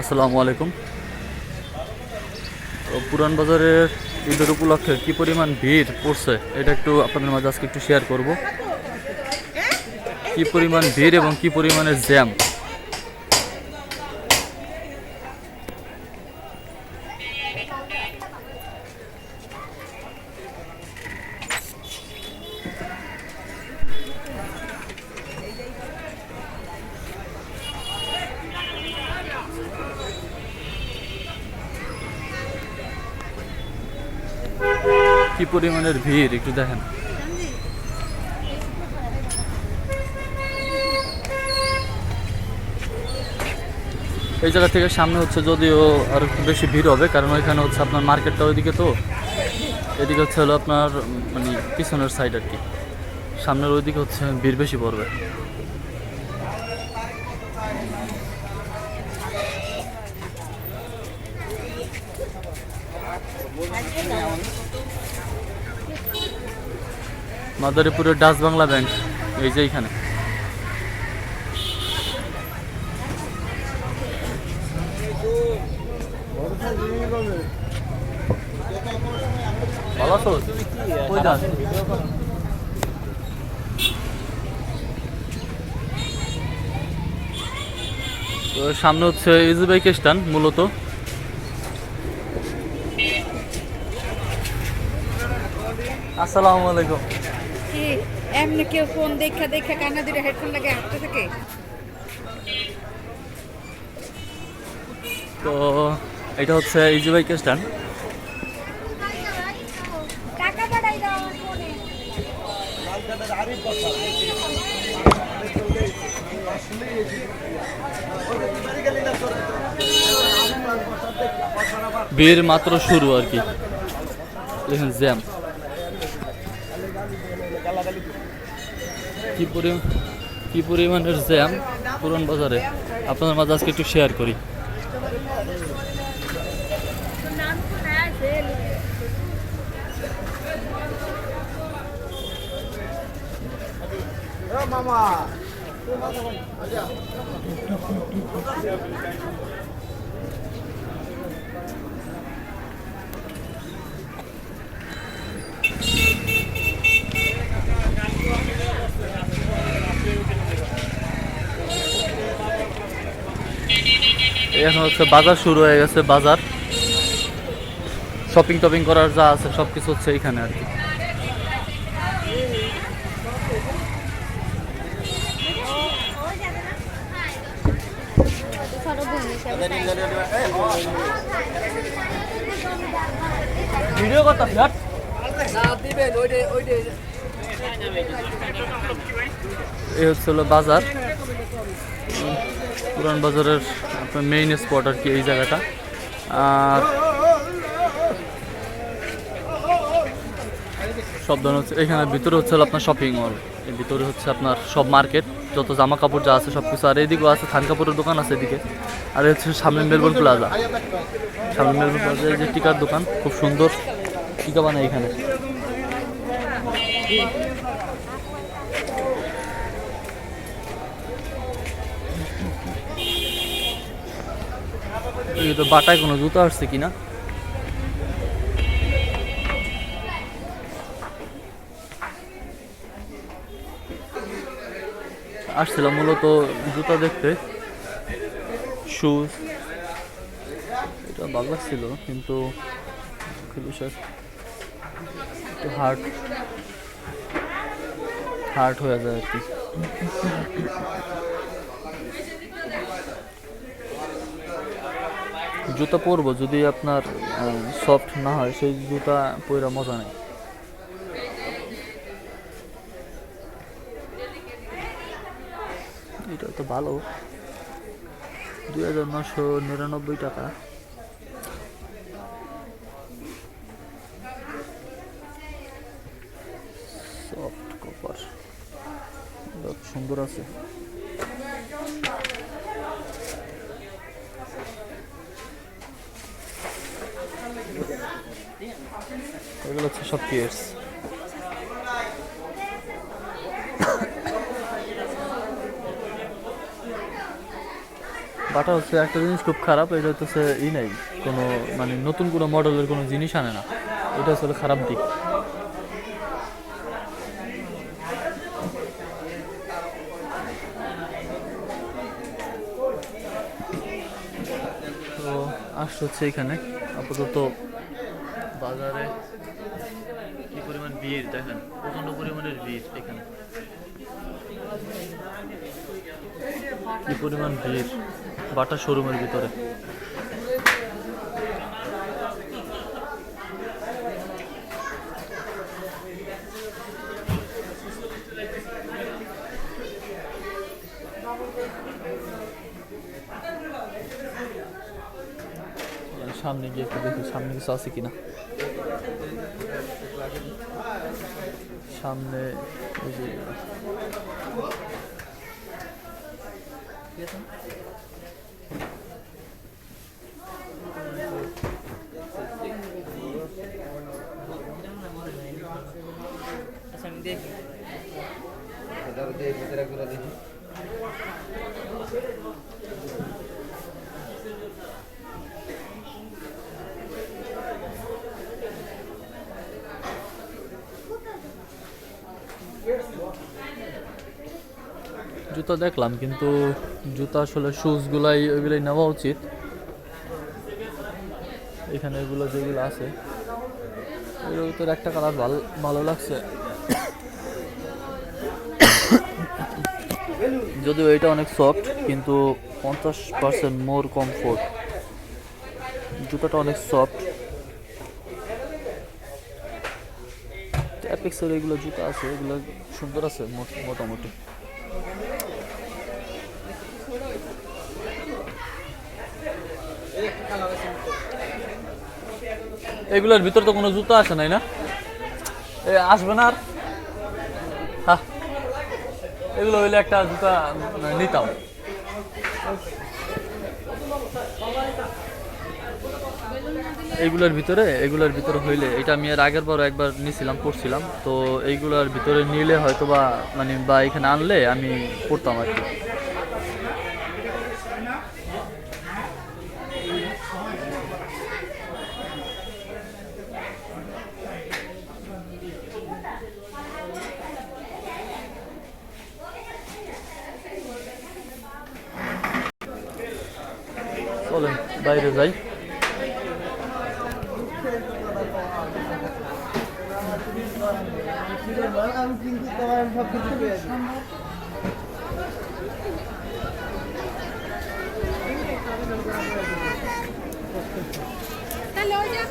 আসসালামু আলাইকুম। তো পুরান বাজারের ঈদের উপলক্ষে কি পরিমাণ ভিড় পড়ছে, এটা একটু আপনাদের মাঝে আজকে একটু শেয়ার করব। কি পরিমাণ ভিড় এবং কি পরিমাণের জ্যাম কি পরিমাণের ভিড়? একটু দেখেন। এই জায়গা থেকে সামনে হচ্ছে যদিও আর একটু বেশি ভিড় হবে, কারণ ওইখানে হচ্ছে আপনার মার্কেটটা ওইদিকে তো। এদিকে হচ্ছে হলো আপনার মানে পিছনের সাইড আর কি। সামনের ওইদিকে হচ্ছে ভিড় বেশি পড়বে। মাদারীপুরের ডাচ বাংলা ব্যাংক এই যে তো সামনে হচ্ছে ইউজুবেকিস্তান মূলত। আসসালামু আলাইকুম। কি এমনি কেউ ফোন দেখা দেখা কানা দিলে হেডফোন লাগে হাঁটতে থাকে? তো এটা হচ্ছে টাকা পাঠাই দাও আমার মাত্র শুরু আর কি। দেখেন জ্যাম। কি পরিমাণ কি পরিমাণের জ্যাম পুরন বাজারে? আপনাদের মাঝে আজকে একটু শেয়ার করি। এখন হচ্ছে বাজার শুরু হয়ে গেছে বাজার। শপিং টপিং করার যা আছে সব কিছু হচ্ছে এখানে আর কি। ভিডিও করতে এই হচ্ছে হলো বাজার। পুরান বাজারের মেইন স্পট আর কি এই জায়গাটা। আর সব ধরনের হচ্ছে এখানে ভিতরে হচ্ছে আপনার শপিং মল এর ভিতরে হচ্ছে আপনার সব মার্কেট যত জামা কাপড় যা আছে সব কিছু আর এদিকেও আছে থান কাপড়ের দোকান আছে এদিকে। আর হচ্ছে সামনে মেলবোর্ন প্লাজা। সামনে মেলবোর্ন প্লাজা যে টিকার দোকান, খুব সুন্দর। টিকা বানায় এখানে। এই তো বাটায় কোনো জুতো আসছে কিনা? আসছিলাম মূলত জুতা দেখতে। শুজ এটা ভালো লাগছিল কিন্তু একটু হার্ড হয়ে যায় আর কি। জুতা পরবো যদি আপনার সফট না হয়, সেই জুতা পরা মজা নেই। এটা তো ভালো। দুই হাজার নশো নিরানব্বই টাকা সফট কপার সুন্দর আছে। সব বাটা হচ্ছে একটা জিনিস খুব খারাপ, এটা হচ্ছে ই নাই। কোনো মানে নতুন কোনো মডেলের কোনো জিনিস আনে না। এটা হচ্ছে খারাপ দিক তো আসছে হচ্ছে এখানে। আপাতত বাজারে কি পরিমাণ ভিড় দেখেন? প্রচণ্ড পরিমাণের ভিড় এখানে। কি পরিমাণ ভিড়? বাটা শোরুমের ভিতরে। সামনে গিয়ে একটু দেখি সামনে কিছু আছে কিনা। সামনে ওই যে জুতা দেখলাম, কিন্তু জুতা আসলে শুজগুলাই ওইগুলাই নেওয়া উচিত। এখানে এগুলো যেগুলো আছে, এগুলোর ভিতরে একটা কালার ভালো ভালো লাগছে। যদিও এটা অনেক সফট কিন্তু পঞ্চাশ পার্সেন্ট মোর কমফোর্ট জুতাটা অনেক সফট অ্যাপেক্সের এগুলো জুতো আছে, এগুলো সুন্দর আছে, মোট- মোটামুটি। এগুলোর ভিতর তো কোনো জুতো আসে নাই না? এ, আসবে না আর? এগুলো হইলে একটা জুতা নিতাম। এইগুলোর ভিতরে, এগুলোর ভিতরে হইলে, এটা আমি এর আগের বার একবার নিছিলাম পড়ছিলাম তো এইগুলোর ভিতরে নিলে হয়তো বা মানে বা এখানে আনলে আমি পড়তাম আর কি। চলেন, বাইরে যাই আমি কিন্তু তোমার সব কিছু পেয়েছি তাহলে ওই যে